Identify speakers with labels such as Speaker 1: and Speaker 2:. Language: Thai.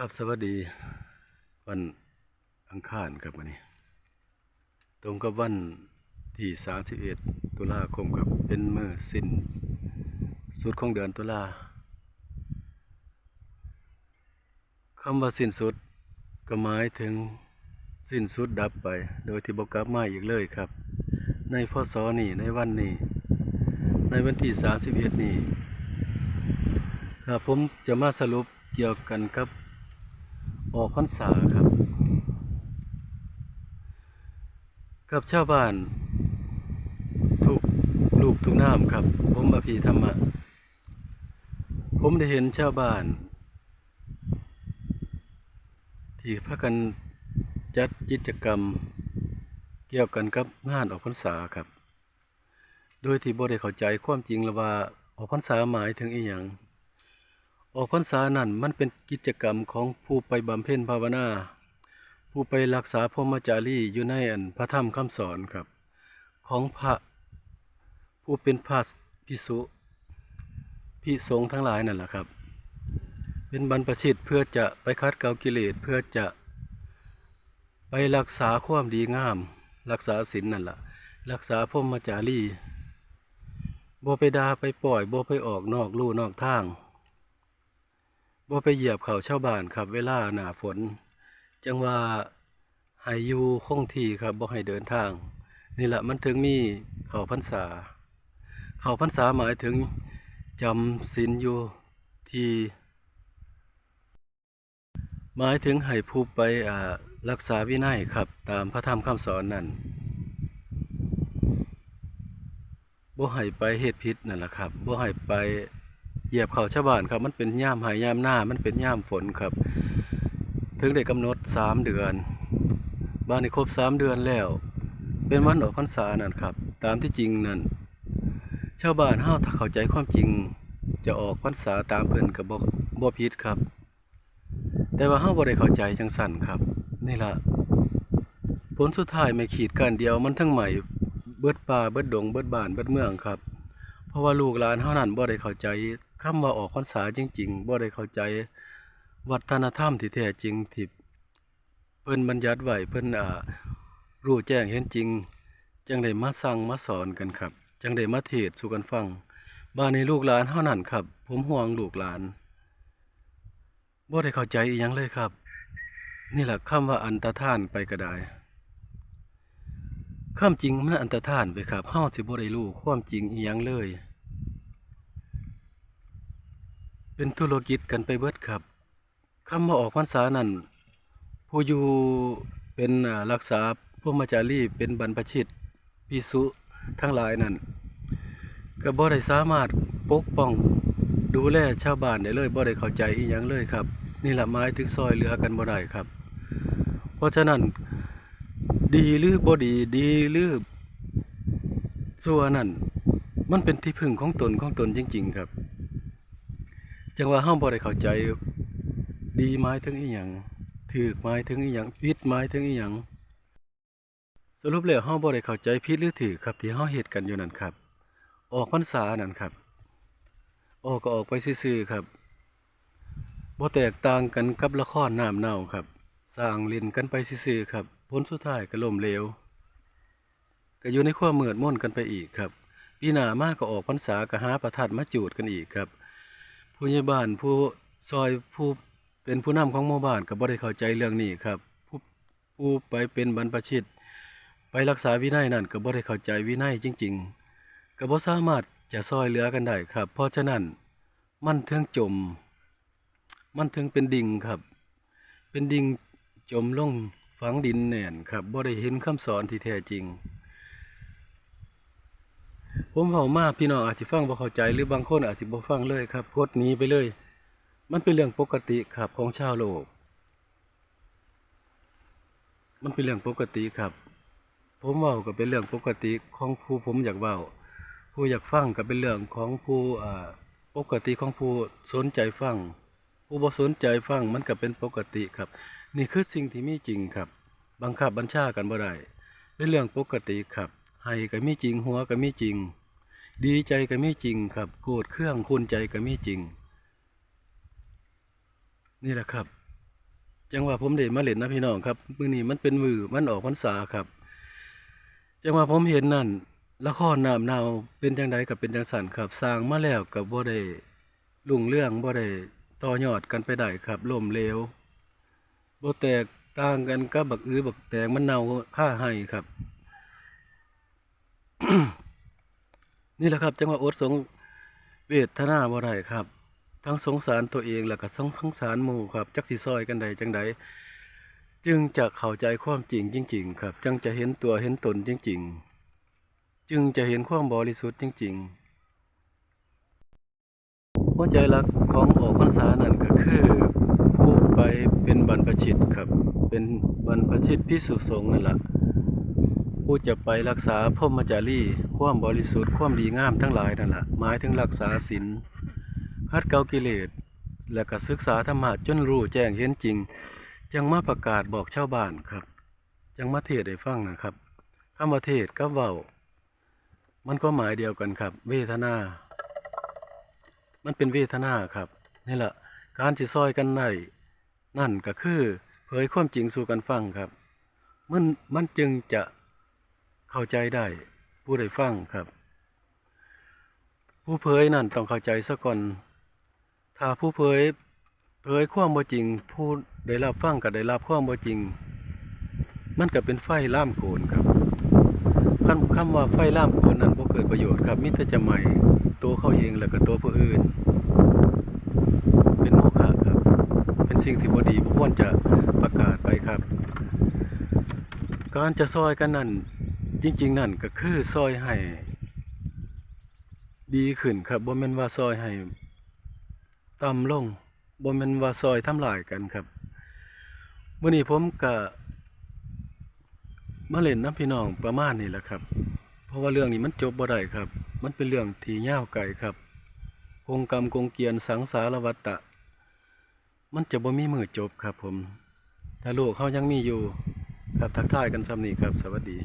Speaker 1: ครับสวัสดี วันอังคารครับวันนี้ ตรงกับวันที่ 31 ตุลาคมครับเป็นมือสิ้น สุดของเดือนตุลาคำว่าสิ้นสุดก็หมายถึงสิ้นสุดดับไป โดยที่บกลับมาอีกเลยครับ ในพศนี้ในวันนี้ ในวันที่ 31 นี้ครับผมจะมาสรุปเกี่ยวกันกับ ออกพรรษาครับ กับชาวบ้านทุกลูกทุกน้ำครับ ผมอภิธรรมะ ผมได้เห็นชาวบ้าน ที่พากันจัดกิจกรรม เกี่ยวกันกับงานออกพรรษาครับ โดยที่บ่ได้เข้าใจความจริงล้วว่าออกพรรษาหมายถึงอีหยัง ออกพรรษานั่นมันเป็นกิจกรรมของผู้ไปบำเพ็ญภาวนา ผู้ไปรักษาพรมจารีอยู่ในอันพระธรรมคำสอนครับ ของพระผู้เป็นพระพิสุพิสงทั้งหลายนั่นแหละครับ เป็นบรรพชิตเพื่อจะไปคัดเกลากิเลสเพื่อจะไปรักษาความดีงาม รักษาศีลนั่นแหละรักษาพรมจารีบ่ไปดาไปปล่อยบ่ไปออกนอกลู่นอกทาง บ่ไปเหยียบเขาชาวบ้านครับ เวลาหน้าฝน จังว่าให้อยู่คงที่ครับบ่ให้เดินทาง นี่แหละมันถึงมีเขาพรรษา เขาพรรษาหมายถึงจำศีลอยู่ที่หมายถึงให้ผู้ไปอ่ารักษาวินัยครับ ตามพระธรรมคำสอนนั่นบ่ให้ไปเฮ็ดผิดนั่นแหละครับบ่ให้ไป เหยียบเขาชาวบ้านครับ มันเป็นย่ามหายย่ามหน้า มันเป็นย่ามฝนครับ ถึงได้กำหนดสามเดือน บ้านนี้ครบสามเดือนแล้ว เป็นวันออกพรรษานั่นครับ ตามที่จริงนั่นชาวบ้านเฮาถ้าเข้าใจความจริงจะออกพรรษาตามเพิ่นกับบ่บ่ผิดครับ แต่ว่าเฮาบ่ได้เข้าใจจังสั่นครับ นี่ล่ะผลสุดท้ายไม่ขีดกันเดียวมันทั้งใหม่เบิดป่าเบิดดงเบิดบ้านเบิดเมืองครับ เพราะว่าลูกหลานเฮานั้นบ่ได้เข้าใจ คำว่าออกพรรษาจริง ๆบ่ได้เข้าใจวัฒนธรรมที่แท้จริงที่เพิ่นบัญญัติไว้เพิ่นอ่ารู้แจ้งเห็นจริง จังได้มาสั่งมาสอนกันครับ จังได้มาเทศสู่กันฟังบ้านในลูกหลานเฮานั้นครับ ผมห่วงลูกหลานบ่ได้เข้าใจอีหยังเลยครับ นี่แหละคำว่าอันตรธานไปก็ได้ความจริงมันอันตรธานไปครับเฮาสิบ่ได้รู้ความจริงอีหยังเลย เป็นธุรกิจกันไปเบิดครับคำว่าออกพรรษานั่นผู้อยู่เป็นรักษาพรหมจารีเป็นบรรพชิตพิสุทั้งหลายนั่นก็บ่ได้สามารถปกป้องดูแลชาวบ้านได้เลยบ่ได้เข้าใจอีหยังเลยครับ นี่แหละหมายถึงซอยเหลือกันบ่ได้ครับ เพราะฉะนั้นดีหรือบ่ดีดีหรือซัวนั่นมันเป็นที่พึ่งของตนของตนจริง ๆ ครับ จังว่าเฮาบ่ได้เข้าใจ ดีหมายถึงอีหยังถูกหมายถึงอีหยังผิดหมายถึงอีหยังสรุปแล้วเฮาบ่ได้เข้าใจผิดหรือถูกครับที่เฮาเฮ็ดกันอยู่นั่นครับ ออกพรรษานั่นครับ ออกก็ออกไปซื่อๆครับบ่แตกต่างกันกับละครน้ำเน่าครับสร้างเล่นกันไปซื่อๆครับผลสุดท้ายก็ล่มเหลวก็อยู่ในความมืดม่นกันไปอีกครับปีหน้ามาก็ออกพรรษาก็หาประทัดมาจูดกันอีกครับ ผู้ใหญ่บ้านผู้ซอยผู้เป็นผู้นำของหมู่บ้านก็บ่ได้เข้าใจเรื่องนี้ครับ ผู้ผู้ไปเป็นบรรพชิต ไปรักษาวินัยนั่นก็บ่ได้เข้าใจวินัยจริง ๆก็บ่สามารถจะซอยเหลือกันได้ครับ เพราะฉะนั้นมันถึงจม มันถึงเป็นดิ่งครับ เป็นดิ่งจมลงฝังดินแน่นครับบ่ได้เห็นคำสอนที่แท้จริง ผมเว้ามาพี่น้องอาจสิฟังบ่เข้าใจหรือบางคนอาจสิบ่ฟังเลยครับกดหนี้ไปเลย มันเป็นเรื่องปกติครับของชาวโลก มันเป็นเรื่องปกติครับ ผมเว้าก็เป็นเรื่องปกติของผู้ผมอยากเว้าผู้อยากฟังก็เป็นเรื่องของผู้อ่าปกติของผู้สนใจฟังผู้บ่สนใจฟังมันก็เป็นปกติครับ นี่คือสิ่งที่มีจริงครับ บังคับบัญชากันบ่ได้เป็นเรื่องปกติครับให้ก็มีจริงหัวก็มีจริง ดีใจก็มีจริงครับโกรธเครื่องคุณใจก็มีจริง นี่แหละครับ จังหว่าผมได้มาเล่นนะพี่น้องครับมือนี้มันเป็นมือมันออกพรรษาครับ จังหว่าผมเห็นนั่นละครน้ำนาวเป็นจังใดก็เป็นจังสันครับ สร้างมาแล้วก็บ่ได้รุ่งเรื่องบ่ได้ต่อยอดกันไปได้ครับล่มเลวบ่แตกต่างกันกับบักอื้อบักแตงมันเน่าค่าให้ครับ นี่แหละครับ จังหว่าอดสงเวทนาบ่ได้ครับ ทั้งสงสารตัวเองแล้วก็สงสงสารหมู่ครับ จักสิซอยกันใดจังใดจึงจะเข้าใจความจริงจริง ๆ ครับจึงจะเห็นตัวเห็นตนจริง ๆ จึงจะเห็นความบริสุทธิ์จริง ๆ หัวใจหลักของออกพรรษานั่นก็คือผู้ไปเป็นบรรพชิตครับ เป็นบรรพชิตพิสุสงนั่นแหละ ผู้จะไปรักษาพรมจารีความบริสุทธิ์ความดีงามทั้งหลายนั่นแหละหมายถึงรักษาศีลคัดเกากิเลส และก็ศึกษาธรรมะจนรู้แจ้งเห็นจริง จังมาประกาศบอกชาวบ้านครับ จังมาเทศให้ฟังนะครับคำว่าเทศกับเว้า มันก็หมายเดียวกันครับ เวทนา มันเป็นเวทนาครับนี่แหละการที่ซอยกันในนั่นก็คือเผยความจริงสู่กันฟังครับ มันมันจึงจะ เข้าใจได้ผู้ใดฟังครับ ผู้เผยนั่นต้องเข้าใจซะก่อน ถ้าผู้เผยเผยความบ่จริง ผู้ได้รับฟังก็ได้รับความบ่จริง มันก็เป็นไฟล่ามโกนครับคำคำว่าไฟล่ามโกนนั้นบ่เกิดประโยชน์ครับมิต่จะใหม่ตัวเขาเองแล้วก็ตัวผู้อื่น เป็นโมฆะครับ เป็นสิ่งที่บ่ดีบ่ควรจะประกาศไปครับ การจะซอยกันนั่น จริงๆนั่นก็คือซอยให้ดีขึ้นครับบ่แม่นว่าซอยให้ต่ำลงบ่แม่นว่าซอยทำลายกันครับมื้อนี้ผมก็มาเล่นน้ำพี่น้องประมาณนี้แหละครับ เพราะว่าเรื่องนี้มันจบบ่ได้ครับ มันเป็นเรื่องที่ยาวไกลครับกงกรรมกงเกียนสังสารวัตตะ มันจะบ่มีมือจบครับผม ถ้าโลกเขายังมีอยู่ครับทักทายกันซ้ำนี้ครับ สวัสดี